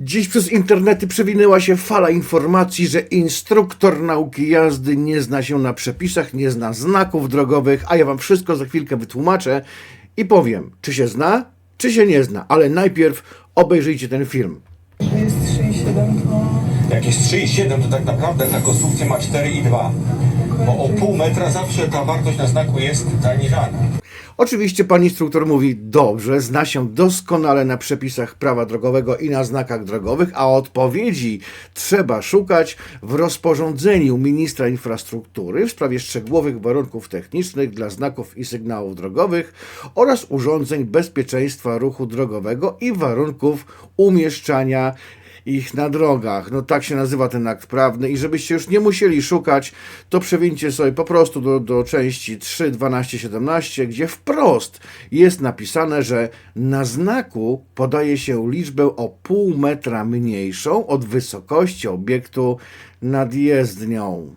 Dziś przez internety przewinęła się fala informacji, że instruktor nauki jazdy nie zna się na przepisach, nie zna znaków drogowych, a ja wam wszystko za chwilkę wytłumaczę i powiem, czy się zna, czy się nie zna, ale najpierw obejrzyjcie ten film. To jest 3,7. No. Jakieś 3,7 to tak naprawdę ta konstrukcja ma 4,2. Bo o pół metra zawsze ta wartość na znaku jest zaniżana. Oczywiście pan instruktor mówi dobrze, zna się doskonale na przepisach prawa drogowego i na znakach drogowych, a odpowiedzi trzeba szukać w rozporządzeniu ministra infrastruktury w sprawie szczegółowych warunków technicznych dla znaków i sygnałów drogowych oraz urządzeń bezpieczeństwa ruchu drogowego i warunków umieszczania ich na drogach. No tak się nazywa ten akt prawny i żebyście już nie musieli szukać, to przewincie sobie po prostu do, do części 3, 12, 17, gdzie wprost jest napisane, że na znaku podaje się liczbę o pół metra mniejszą od wysokości obiektu nad jezdnią.